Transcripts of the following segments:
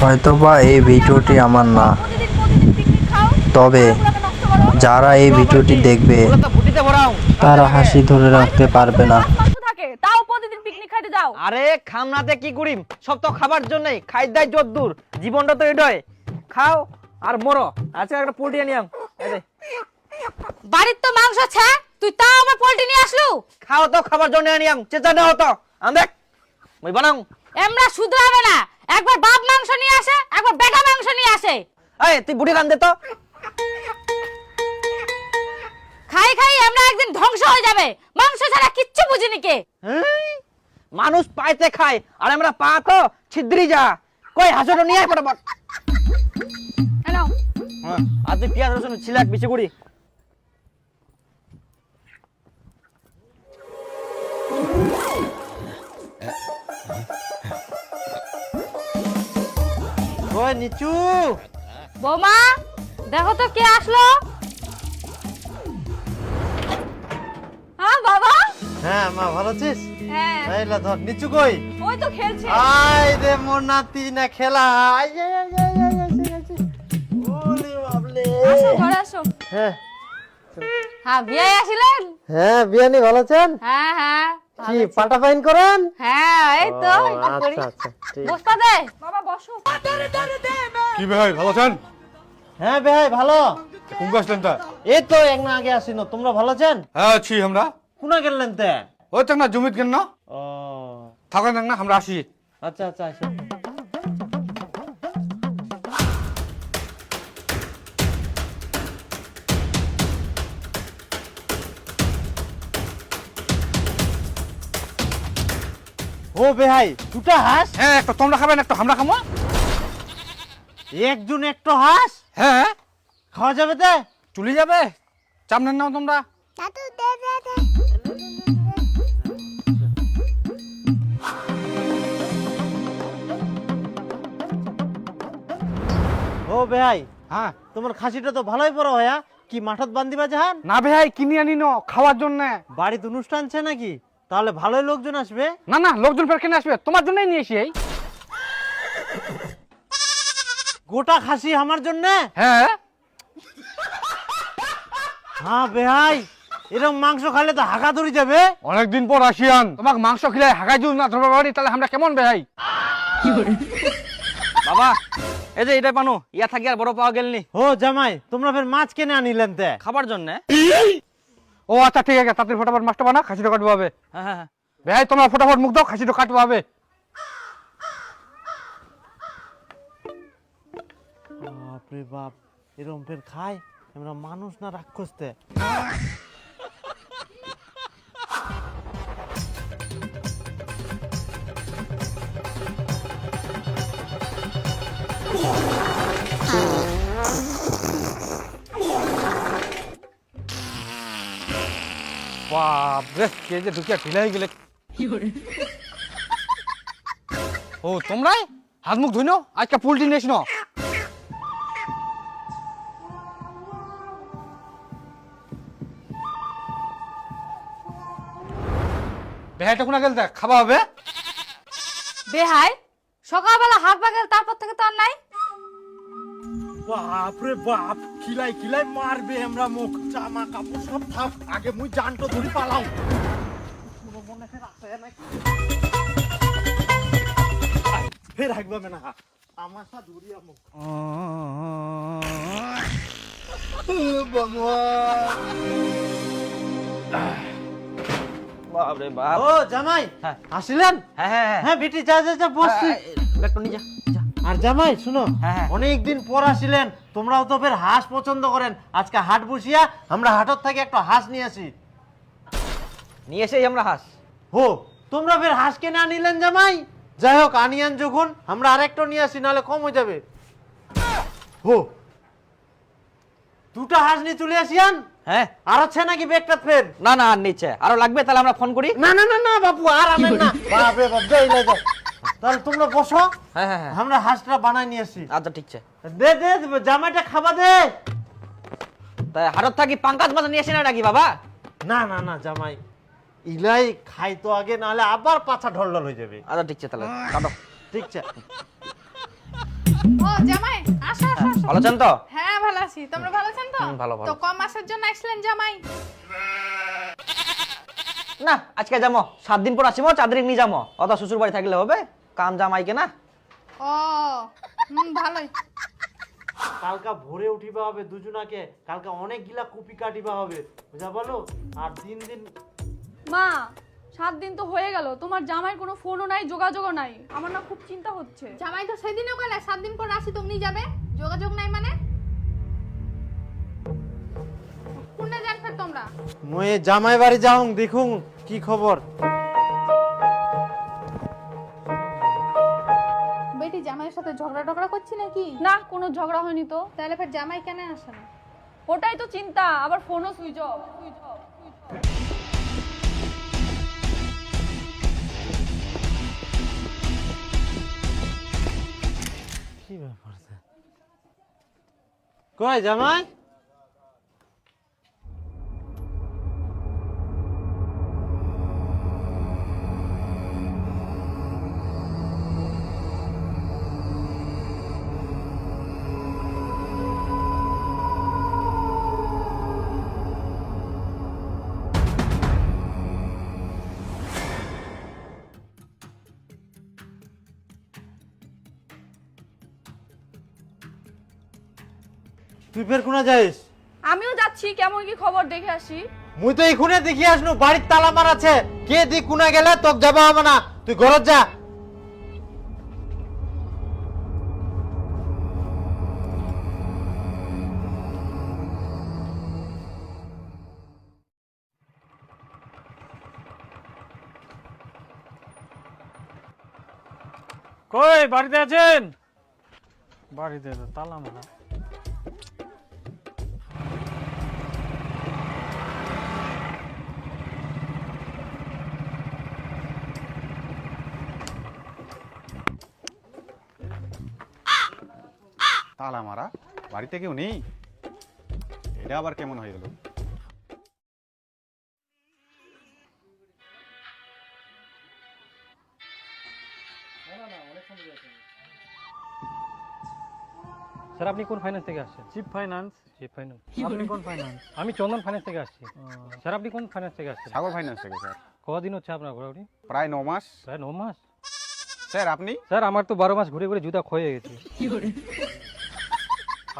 হয়তোবা এই ভিডিওটি আমার না। তবে যারা এই ভিডিওটি দেখবে তারা হাসি ধরে রাখতে পারবে না। মাছ মাংস থাকে তাও প্রতিদিন পিকনিক খাইতে যাও আরে খামনাতে কি করিম সব তো খাবার জন্যই। খাই দাই যত দূর। জীবনটা তো এটাই। খাও আর মরো। আচ্ছা একটা পোল্ট্রি আনিয়াম বাড়ির তো মাংস আছে তুই তাও আমার পোল্ট্রি নিয়ে আসলু? খাও তো খাবার জন্য আনিয়াম চেঁচা নেও তো আম দেখ। মই বানাও এমরা শুধরাবে না। একবার বাপ মাংস নিয়ে আসে একবার বেটা মাংস নিয়ে আসে। এই তুই বুড়ি কান দে তো। খাই খাই আমরা একদিন ধ্বংস হয়ে যাবে। মাংস ছাড়া কিচ্ছু বুঝিনি কে। মানুষ পাইতে খায় আর আমরা পা তো ছিদ্রি যা। কই হাসুটো নিয়ে আয় ফটাফট। হ্যালো। হ্যাঁ আর তুই পেঁয়াজ রসুন ছিলাক বেশি করি ওই নিচু। বৌমা দেখো তো কে আসলো। হ্যাঁ বাবা? হ্যাঁ মা ভালো আছিস? হ্যাঁ। ধর নিচু কই? ওই তো খেলছে। রে মোর নাতি না খেলা। ওরে বাবলে আসো ঘরে আসো। হ্যাঁ। হ্যাঁ আসিলেন? হ্যাঁ বিয়ানি ভালো আছেন? হ্যাঁ হ্যাঁ। কি পাটা ফাইন করেন? হ্যাঁ এই তো। আচ্ছা আচ্ছা ঠিক। বসতা দে। বাবা বসো। কি ভাই ভালো আছেন? হ্যাঁ ভাই ভালো। কোন আসলেন তা? এই তো এক না আগে আসিনো। তোমরা ভালো আছেন? হ্যাঁ আছি আমরা। কোনা গেলেন তে? ওই তো না জমিত কেন না। ও। থাকেন না আমরা আসি। আচ্ছা আচ্ছা ও বেহাই দুটা হাঁস? হ্যাঁ একটা তোমরা খাবেন একটা আমরা খাব একজন একটু হাঁস? হ্যাঁ। খাওয়া যাবে তে? চলে যাবে? চাপ নাও তোমরা। ও বেহাই হ্যাঁ। তোমার খাসিটা তো ভালোই বড় হয়া কি মাঠত বান্ধিবা জাহান? না ভাই কিনে আনি ন খাওয়ার জন্য। বাড়িতে অনুষ্ঠান আছে নাকি? তাহলে ভালোই লোকজন আসবে। না না লোকজন ফের কেনে আসবে? তোমার জন্যই নিয়ে এসি এই। গোটা খাসি আমার জন্য? হ্যাঁ। হ্যাঁ বেহাই এরকম মাংস খাইলে তো হাঁকা ধরে যাবে। অনেকদিন পর আসিয়ান তোমাকে মাংস খেলে হাগাই যদি না ধরবার পারি তাহলে আমরা কেমন ভাই? বাবা এই যে এটা পানো ইয়া থাকি আর বড় পাওয়া গেলনি। ও জামাই তোমরা ফের মাছ কেনে আনিলেন তে। খাবার জন্য? ও আচ্ছা ঠিক আছে তাড়াতাড়ি ফটাফট মাছটা বানা খাসিটা কাটবো হবে হ্যাঁ হ্যাঁ হ্যাঁ। ভাই তোমরা ফটাফট মুখ দাও খাসিটা কাটবো হবে বাপরে বাপ এরম ফের খায়? আমরা মানুষ না রাক্ষস তে বাপ রে কে যে ঢুকিয়া গেলে ও তোমরাই হাত মুখ ধুইনো আজকে পুলটি নিয়েছ না বেহাইটা কোনা গেল দেখ খাওয়া হবে বেহাই সকালবেলা হাত বাগেল তারপর থেকে তো আর নাই বাপরে বাপ খিলাই খিলাই মারবে আমরা মুখ। জামা কাপড় সব থাক আগে মুই জানটো ধরি পালাও। ফের হাগবা না আমার সা ধরিয়া মুখ বাপরে বাপ। ও জামাই হ্যাঁ। আসিলেন? হ্যাঁ হ্যাঁ হ্যাঁ। হ্যাঁ বেটি যা যা যা বসছি। ব্যাগটা নিয়ে যা। আর জামাই শুনো হ্যাঁ, হ্যাঁ। অনেক দিন পর আসিলেন তোমরাও তো ফের হাঁস পছন্দ করেন। আজকে হাট বসিয়া আমরা হাটত থেকে একটা হাঁস নিয়ে আসি। নিয়ে এসেই আমরা হাস। হো তোমরা ফের হাঁস কেনে আনিলেন জামাই? যাই হোক আনিয়ান যখন আমরা আরেকটা নিয়ে আসি নাহলে কম হয়ে যাবে। হো দুটা হাঁস নিয়ে চলে আসিয়ান? হ্যাঁ। আর আছে নাকি ব্যাগটা ফের? না না আর নিচ্ছে আরও লাগবে তাহলে আমরা ফোন করি? না না না না বাপু আর আনেন না। বাপরে বাপ যাই না যাই। তাহলে তোমরা বসো। হ্যাঁ হ্যাঁ হ্যাঁ। আমরা হাঁসটা বানাই নিয়ে আসি। আচ্ছা ঠিক আছে। দে দে জামাইটা খাবা দে। তাই হাটত থাকি পাঙ্কাজ মাছ নিয়ে আসি না নাকি বাবা? না না না জামাই। ইলাই খাই তো আগে নাহলে আবার পাছা ঢলঢল হয়ে যাবে। আচ্ছা ঠিক আছে তাহলে কাটো। ঠিক আছে। ও জামাই আসো আসো ভালো আছেন তো? হ্যাঁ ভালো আছি। তোমরা ভালো আছেন তো? ভালো, ভালো। তো কম মাসের জন্য আসলেন জামাই? না আজকে যাব। সাত দিন পর আসিমো দিন নিয়ে যাব। অত শ্বশুর বাড়ি থাকলে হবে? কাম জামাইকে না? ও হুম ভালোই। কালকা ভোরে উঠিবা হবে দুজনাকে কালকা অনেক গিলা কপি কাটিবা হবে বুঝা বলো? আর দিন দিন মা সাত দিন তো হয়ে গেল তোমার জামাইয়ের কোনো ফোনও নাই যোগাযোগও নাই। আমার না খুব চিন্তা হচ্ছে। জামাই তো সেদিনও গেলে সাত দিন পর আসি তুমি যাবে। যোগাযোগ নাই মানে? কোনে যান ফের তোমরা? মই জামাই বাড়ি যাও দেখুন কি খবর? করছি নাকি? না কোনো ঝগড়া হয়নি তো। তাহলে ফের জামাই কেন আসে না? ওটাই তো চিন্তা আবার ফোনও সুইচ অফ। কি ব্যাপার কয় জামাই? তুই ফের কোনা যাইস? আমিও যাচ্ছি কেমন কি খবর দেখে আসি। মুই তো এখুনে দেখি আসনু বাড়ির তালা মার আছে। কে দি কোনা গেলে তোক যাবা হবে না। তুই ঘরত যা। কই বাড়িতে আছেন? বাড়িতে তালা মারা। তালা মারা বাড়িতে কেউ নেই? এটা আবার কেমন হয়ে গেল? স্যার আপনি কোন ফাইন্যান্স থেকে আসছেন? চিপ ফাইন্যান্স চিপ ফাইন্যান্স আপনি কোন ফাইন্যান্স আমি চন্দন ফাইন্যান্স থেকে আসছি। স্যার আপনি কোন ফাইন্যান্স থেকে আসছেন? সাগর ফাইন্যান্স থেকে স্যার। কদিন হচ্ছে আপনার ঘোরাঘুরি? প্রায় ন মাস। প্রায় ন মাস? স্যার আপনি? স্যার আমার তো বারো মাস ঘুরে ঘুরে জুতা ক্ষয়ে গেছে।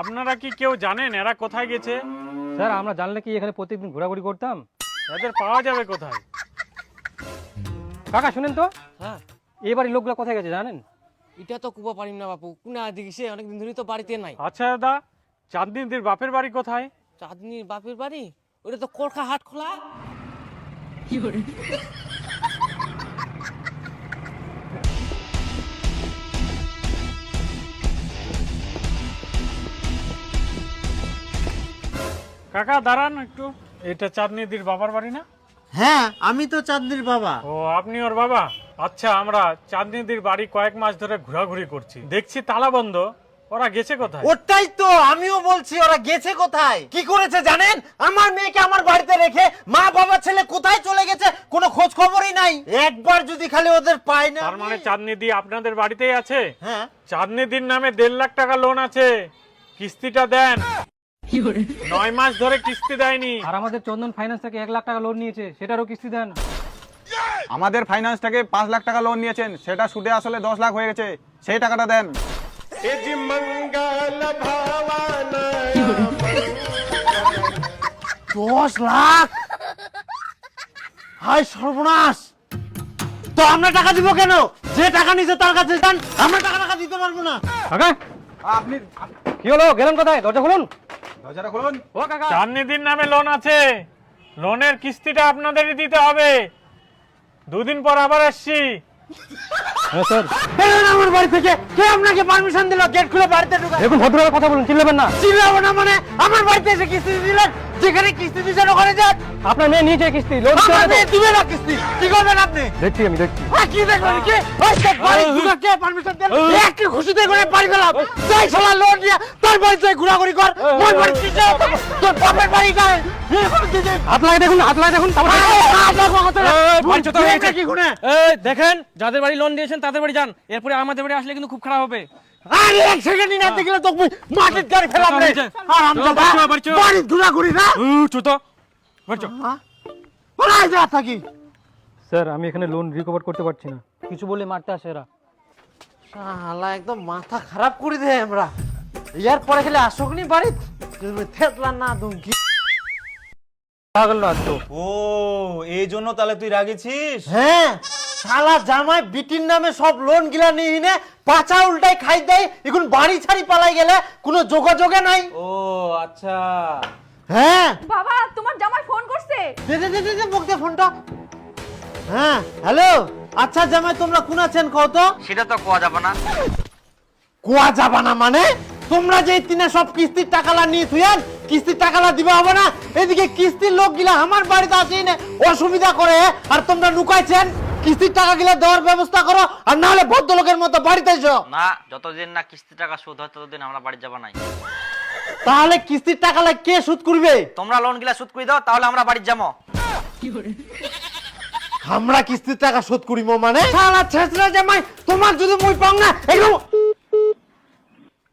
আপনারা কি কেউ জানেন এরা কোথায় গেছে? স্যার আমরা জানলে কি এখানে প্রতিদিন ঘোরাঘুরি করতাম? এদের পাওয়া যাবে কোথায়? কাকা শুনেন তো। হ্যাঁ। এবারে লোকগুলো কোথায় গেছে জানেন? এটা তো কুবা পারিম না বাপু। কুনা দেখিছে অনেকদিন ধরে তো বাড়িতে নাই। আচ্ছা দাদা চাঁদনিদির বাপের বাড়ি কোথায়? চাঁদনির বাপের বাড়ি? ওটা তো কড়খা হাট খোলা। কাকা দাঁড়ান একটু। এটা চাঁদনিদির বাবার বাড়ি না? হ্যাঁ আমি তো চাঁদনির বাবা। ও আপনি ওর বাবা? আচ্ছা আমরা চাঁদনিদির বাড়ি কয়েক মাস ধরে ঘোরাঘুরি করছি। দেখছি তালা বন্ধ। ওরা গেছে কোথায়? ওটাই তো আমিও বলছি ওরা গেছে কোথায়? কি করেছে জানেন? আমার মেয়েকে আমার বাড়িতে রেখে মা বাবা ছেলে কোথায় চলে গেছে কোনো খোঁজ খবরই নাই। একবার যদি খালি ওদের পাই না তার মানে চাঁদনিদি আপনাদের বাড়িতেই আছে? হ্যাঁ। চাঁদনিদির নামে দেড় লাখ টাকা লোন আছে। কিস্তিটা দেন। নয় মাস ধরে কিস্তি দেয়নি। আর আমাদের চন্দন ফাইন্যান্স থেকে এক লাখ টাকা লোন নিয়েছে সেটারও কিস্তি দেন। আমাদের ফাইন্যান্স থেকে পাঁচ লাখ টাকা লোন নিয়েছেন সেটা সুদে আসলে দশ লাখ হয়ে গেছে সেই টাকাটা দেন। দশ লাখ? হাই সর্বনাশ! তো আমরা টাকা দিব কেন? যে টাকা নিছে তার কাছে যান আমরা টাকা টাকা দিতে পারব না। আপনি কি হলো? গেলেন কোথায়? দরজা খুলুন। দরজাটা খুলুন। ও কাকা। নামে লোন আছে। লোনের কিস্তিটা আপনাদেরই দিতে হবে। দুদিন পর আবার আসছি। হ্যাঁ স্যার। বেরোন আমার বাড়ি থেকে কে আপনাকে পারমিশন দিল? গেট খুলে বাড়িতে ঢুকে দেখুন ভদ্রভাবে কথা বলুন চিল্লাবেন না। চিল্লাবো না মানে আমার বাড়িতে এসে কিস্তি দিলেন যেখানে কিস্তি দিচ্ছেন ওখানে যান। আপনার মেয়ে নিয়েছে কিস্তি লোন আমার মেয়ে দিবে না কিস্তি। কি করবেন আপনি? দেখছি আমি দেখছি। হ্যাঁ, কি দেখবেন? কি? ওই বাড়ি ঢুকে কে পারমিশন দেন? একটি খুশিতে করে বাড়ি গেলাম। যাই শালা লোন দিয়া তোর বাড়িতে ঘোরাঘুরি কর। মোর বাড়ি কি যাও তোর বাপের বাড়ি দেখুন দেখুন দেখেন। যাদের বাড়ি লোন দিয়েছেন তাদের বাড়ি যান। এরপরে আমাদের বাড়ি আসলে কিন্তু খুব খারাপ হবে। আরে এক সেকেন্ড না দেখলে তো মাটির গাড়ি ফেলাম রে। আর আমি বাড়ি বাড়ি ঘোরাঘুরি না? চুতো। বাড়ি থাকি। স্যার আমি এখানে লোন রিকভার করতে পারছি না। কিছু বলে মারতে আসে এরা। শালা একদম মাথা খারাপ করে দেয় আমরা। ইয়ার পরে খেলে আসুক নি বাড়ি থেতলা না দুমকি পাগল না তো। ও এই জন্য তাহলে তুই রাগেছিস হ্যাঁ শালা জামাই বিটির নামে সব লোন গিলা নিয়ে নে পাচা উল্টাই খাই দেয়। এখন বাড়ি ছাড়ি পালাই গেলে কোনো যোগাযোগে নাই। ও আচ্ছা। হ্যাঁ? বাবা তোমার জামাই ফোন করছে। দে দে দে দে দে মুখ দে ফোনটা। হ্যাঁ হ্যালো? আচ্ছা জামাই তোমরা কোন আছেন কও তো? সেটা তো কোয়া যাবে না। কুয়া যাবা না মানে? তোমরা যে তিনে সব কিস্তির টাকালা নিয়ে থুয়ান কিস্তির টাকালা দিবা হবে না? এদিকে কিস্তির লোক গিলা আমার বাড়িতে আসি না অসুবিধা করে আর তোমরা লুকাইছেন? কিস্তির টাকা গিলা দেওয়ার ব্যবস্থা করো আর না হলে ভদ্রলোকের মতো বাড়িতে এসো। না যতদিন না কিস্তি টাকা শোধ হয় ততদিন আমরা বাড়ি যাবা নাই। তাহলে কিস্তির টাকালা কে সুদ করবে? তোমরা লোন গিলা শোধ করে দাও তাহলে আমরা বাড়ি যাব আমরা কিস্তির টাকা শোধ করিব মানে? শালা ছেছরা জামাই তোমার যদি মুই পাও না এগুলো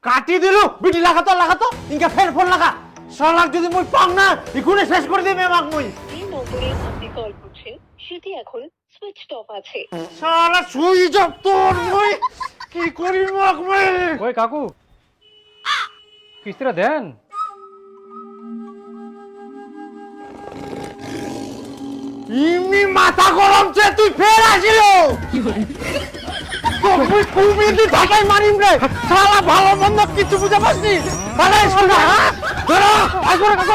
কাটি দিলু বিটি লাগাতো লাগাতো ইনকা ফের ফোন লাগা। শালা যদি মুই পাও না ইকুনে শেষ করে দিবে আমাক মুই। যে নম্বরে আপনি কল করছেন সেটি এখন সুইচ অফ আছে। শালা সুই জব তোর মুই কি করি মাক মুই? ওই কাকু? কিস্তিটা দেন। ইমনি মাথা গরম চে তুই ফের আসিল। তুই কুমিদি ঢাকাই মারিম রে। শালা ভালো মন্দ কিছু বুঝে আরে শোনা হ্যাঁ? ধরো। আসো কাকু